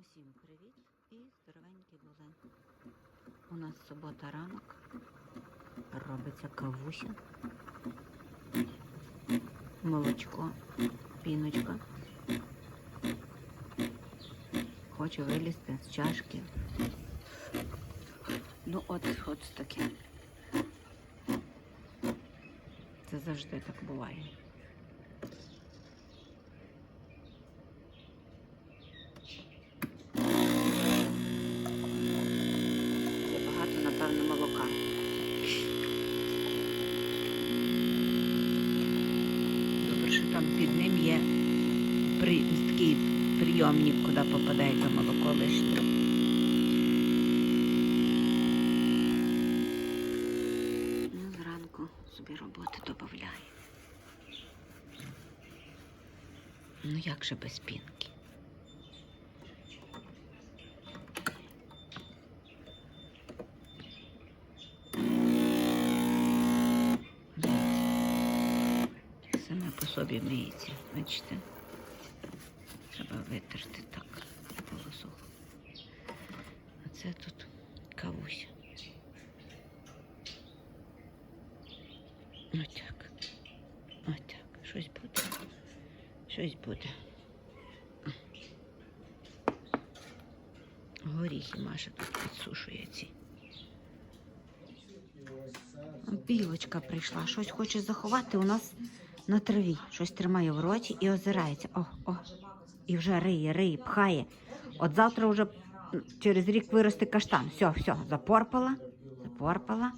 Усім привіт і здоровенькі були. У нас субота ранок. Робиться кавуся. Молочко, піночка. Хочу вилізти з чашки. Ну от, от таке. Це завжди так буває. Забагато, напевно, молока. Добре, що там під ним є при, такий прийомник, куди попадає то молоко лишнє. Ну, зранку собі роботи додаю. Ну як же без пінки? Саме по собі миється, бачите? Треба витерти так полосуху. А це тут кавуся. Отак. Отак. Щось буде. Щось буде. Горіхи Маша тут підсушує ці. Білочка прийшла, щось хоче заховати у нас на траві. Щось тримає в роті і озирається. О, о. І вже риє, риє, пхає. От завтра вже через рік виросте каштан. Все, все, запорпала, запорпала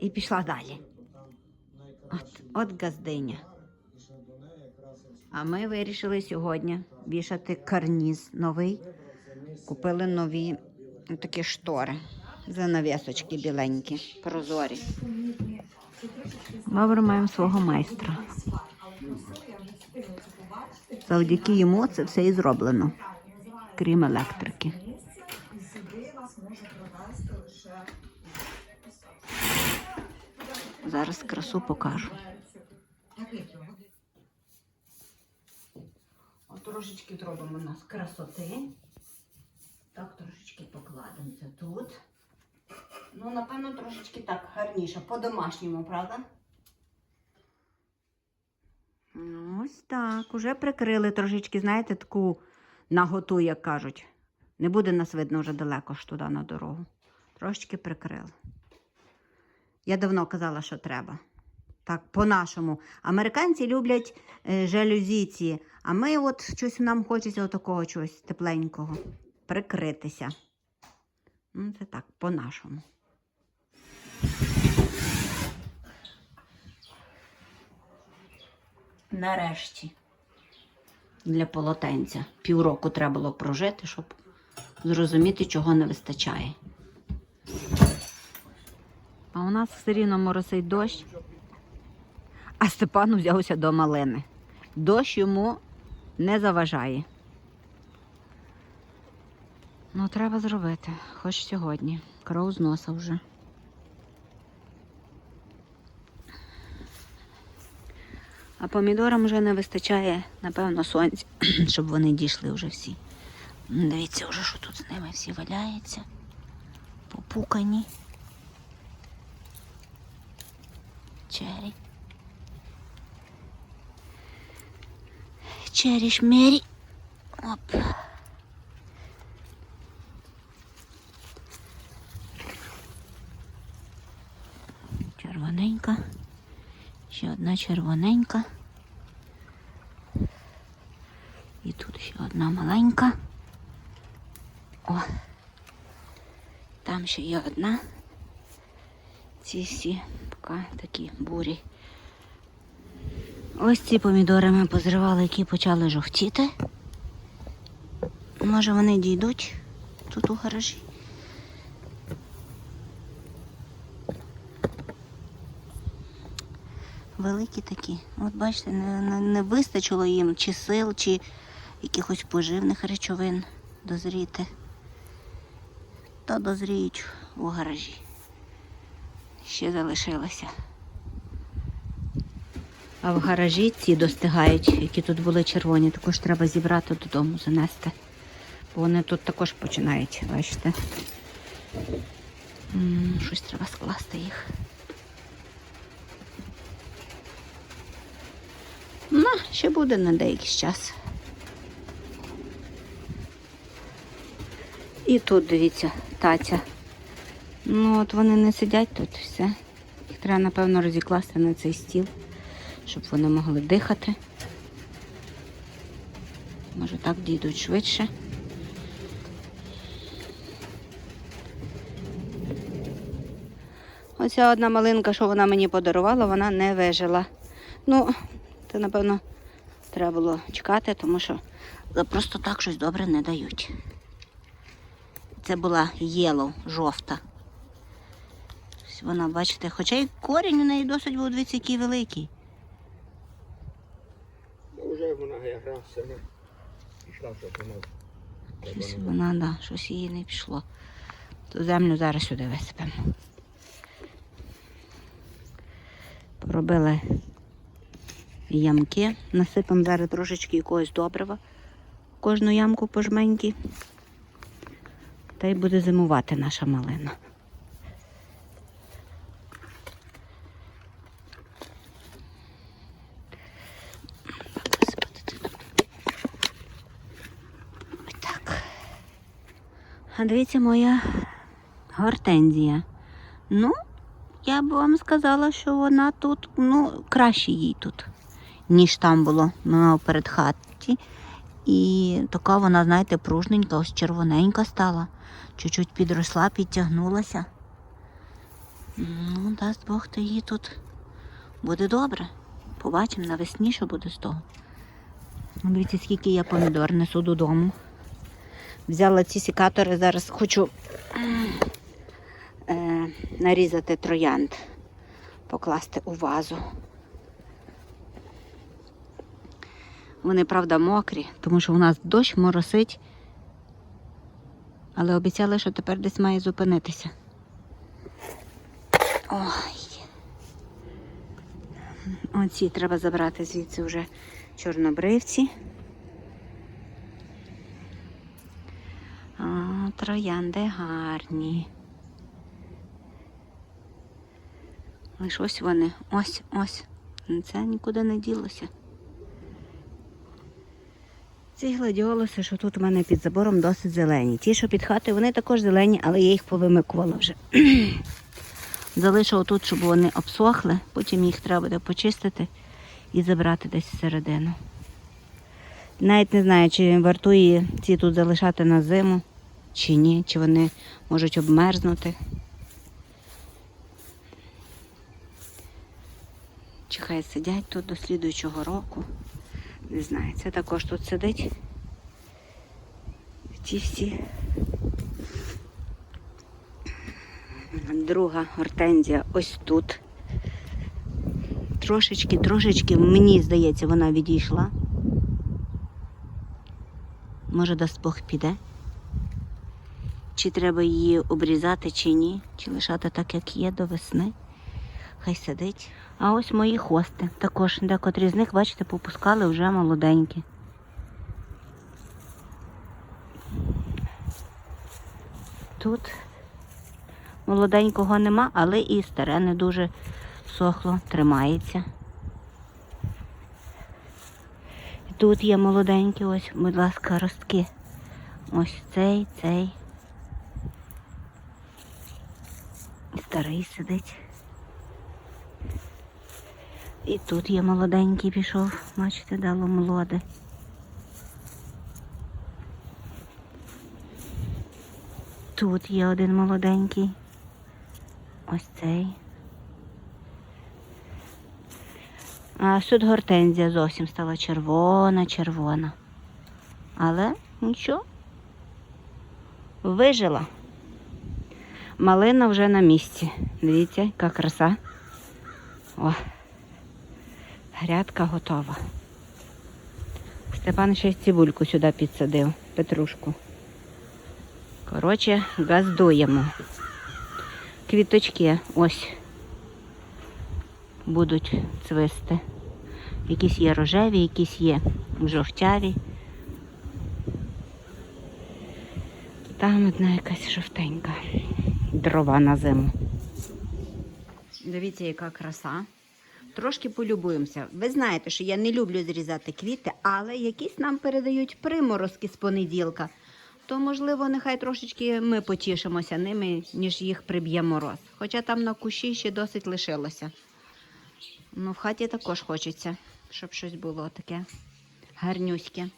і пішла далі. От, от газдиня. А ми вирішили сьогодні вішати карніз новий. Купили нові такі штори. Занавісочки біленькі, прозорі. Ми маємо свого майстра. Завдяки йому це все і зроблено, крім електрики. Зараз красу покажу. От трошечки зробимо у нас красоти. Так, трошечки покладемо це тут. Ну, напевно, трошечки так гарніше, по-домашньому, правда? Ну, ось так. Уже прикрили трошечки, знаєте, таку наготу, як кажуть. Не буде нас видно вже далеко ж туди на дорогу. Трошечки прикрили. Я давно казала, що треба. Так, по-нашому. Американці люблять е, жалюзі а ми от щось нам хочеться отакого чогось тепленького. Прикритися. Ну, це так, по-нашому. Нарешті. Для полотенця. Півроку треба було прожити, щоб зрозуміти, чого не вистачає. У нас все рівно моросить дощ. А Степан взявся до малини. Дощ йому не заважає. Ну, треба зробити, хоч сьогодні. Кров з носа вже. А помідорам вже не вистачає, напевно, сонця, щоб вони дійшли вже всі. Дивіться, вже, що тут з ними всі валяється. Попукані. Чері. Чері шмері. Оп. Червоненька. Ще одна червоненька. І тут ще одна маленька. О. Там ще є одна. Ці всі поки такі бурі. Ось ці помідори ми позривали, які почали жовтіти. Може вони дійдуть тут у гаражі. Великі такі. От бачите, не, не, не вистачило їм чи сил, чи якихось поживних речовин дозріти. Та дозріють у гаражі. Ще залишилося. А в гаражі ці достигають, які тут були червоні, також треба зібрати додому, занести. Бо Вони тут також починають, бачите. Щось треба скласти їх. Ну, ще буде на деякий час. І тут, дивіться, таця. Ну, от вони не сидять тут все. Їх треба, напевно, розікласти на цей стіл, щоб вони могли дихати. Може так дійдуть швидше. Оця одна малинка, що вона мені подарувала, вона не вижила. Ну, це, напевно, треба було чекати, тому що просто так щось добре не дають. Це була єлоу, жовта. Ось Вона, бачите, хоча й корінь у неї досить був дивіться, який великий. Ну, Вже вона якраз пішла, що вона Щось вона, да, щось їй не пішло. Ту землю зараз сюди висипемо. Поробили ямки, насипемо зараз трошечки якогось добрива. Кожну ямку по жменьки. Та й буде зимувати наша малина. Так, висипати це тут. Ось Так. А дивіться, моя гортензія. Ну, я б вам сказала, що вона тут, ну, краще їй тут, ніж там було перед хаті. І така вона, знаєте, пружненька, ось червоненька стала. Чуть-чуть підросла, підтягнулася. Ну, дасть Бог, то їй тут буде добре. Побачимо навесні, що буде з того. Дивіться, скільки я помідор несу додому. Взяла ці сікатори, зараз хочу е, нарізати троянд, покласти у вазу. Вони, правда, мокрі, тому що у нас дощ моросить, але обіцяли, що тепер десь має зупинитися. Ой. Оці треба забрати звідси вже чорнобривці. А, троянди гарні. Лиш ось вони, ось, ось. Це нікуди не ділося. Ці гладіолуси, що тут у мене під забором, досить зелені. Ті, що під хатою, вони також зелені, але я їх повимикувала вже. Залишила тут, щоб вони обсохли, потім їх треба буде почистити і забрати десь всередину. Навіть не знаю, чи вартує ці тут залишати на зиму, чи ні, чи вони можуть обмерзнути. Чи хай сидять тут до слідуючого року. Не знаю, це також тут сидить. Ті всі. Друга гортензія ось тут. Трошечки, трошечки, мені здається, вона відійшла. Може, дасть Бог піде. Чи треба її обрізати, чи ні, чи лишати так, як є до весни. Хай сидить. А ось мої хости. Також декотрі з них, бачите, попускали вже молоденькі. Тут молоденького нема, але і старе не дуже сохло, тримається. Тут є молоденькі, ось, будь ласка, ростки. Ось цей, цей. І старий сидить. І тут є молоденький пішов, бачите, дало молоде. Тут є один молоденький. Ось цей. А тут гортензія зовсім стала червона, червона. Але нічого. Вижила. Малина вже на місці. Дивіться, яка краса. О. Грядка готова. Степан ще цибульку сюди підсадив, петрушку. Коротше, газдуємо. Квіточки ось будуть цвисти. Якісь є рожеві, якісь є жовтяві. Там одна якась жовтенька. Дрова на зиму. Дивіться, яка краса. Трошки полюбуємося. Ви знаєте, що я не люблю зрізати квіти, але якісь нам передають приморозки з понеділка. То, можливо, нехай трошечки ми потішимося ними, ніж їх приб'є мороз. Хоча там на кущі ще досить лишилося. Ну, в хаті також хочеться, щоб щось було таке гарнюське.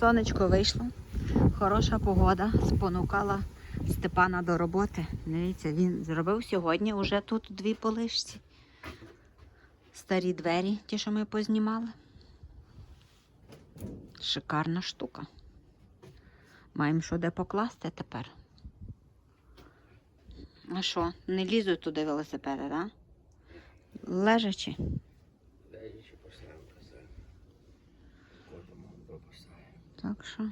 Сонечко вийшло, хороша погода спонукала Степана до роботи. Дивіться, він зробив сьогодні уже тут дві полишці. Старі двері, ті, що ми познімали. Шикарна штука. Маємо що де покласти тепер. А що, не лізуть туди велосипеди, так? Да? Лежачи. Так що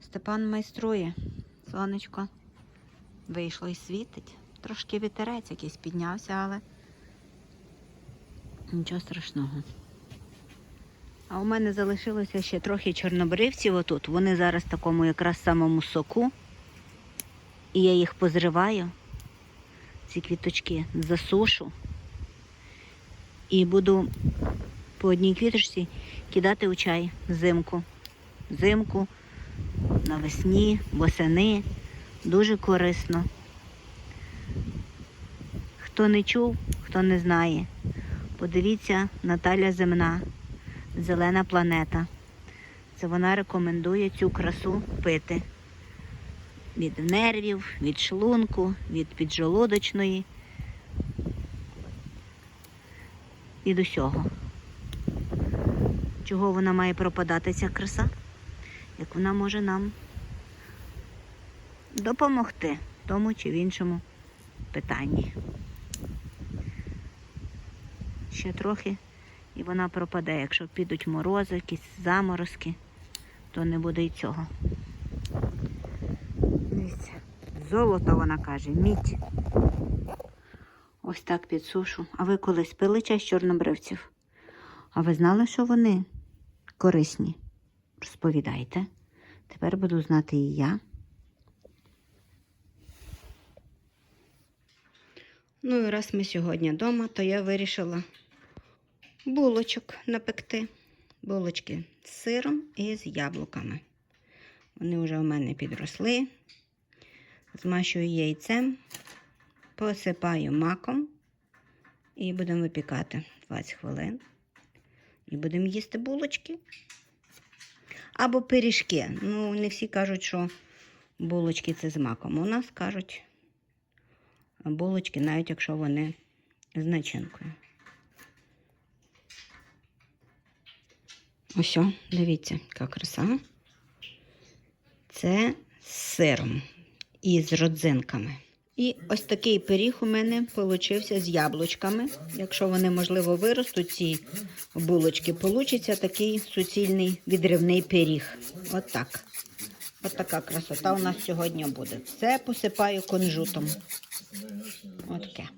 Степан майструє. Сонечко вийшло і світить. Трошки вітерець якийсь піднявся, але нічого страшного. А у мене залишилося ще трохи чорнобривців отут. Вони зараз в такому якраз самому соку. І я їх позриваю, ці квіточки засушу. І буду по одній квіточці кидати у чай взимку. Взимку, навесні, восени. Дуже корисно. Хто не чув, хто не знає, подивіться Наталя Земна, Зелена планета. Це вона рекомендує цю красу пити. Від нервів, від шлунку, від піджолодочної. Від усього. Чого вона має пропадати, ця краса? Як вона може нам допомогти в тому чи в іншому питанні. Ще трохи і вона пропаде. Якщо підуть морози, якісь заморозки, то не буде і цього. Золото вона каже, мідь. Ось так підсушу. А ви колись пили чай з чорнобривців? А ви знали, що вони корисні? Розповідайте. Тепер буду знати і я. Ну і раз ми сьогодні вдома, то я вирішила булочок напекти. Булочки з сиром і з яблуками. Вони вже у мене підросли. Змащую яйцем, посипаю маком і будемо випікати 20 хвилин. І будемо їсти булочки. Або пиріжки. Ну, не всі кажуть, що булочки це з маком. У нас кажуть булочки, навіть якщо вони з начинкою. Ось, дивіться, яка краса. Це з сиром і з родзинками. І ось такий пиріг у мене получився з яблучками. Якщо вони, можливо, виростуть, ці булочки, получиться такий суцільний відривний пиріг. От так. От така красота у нас сьогодні буде. Все посипаю кунжутом. Отаке.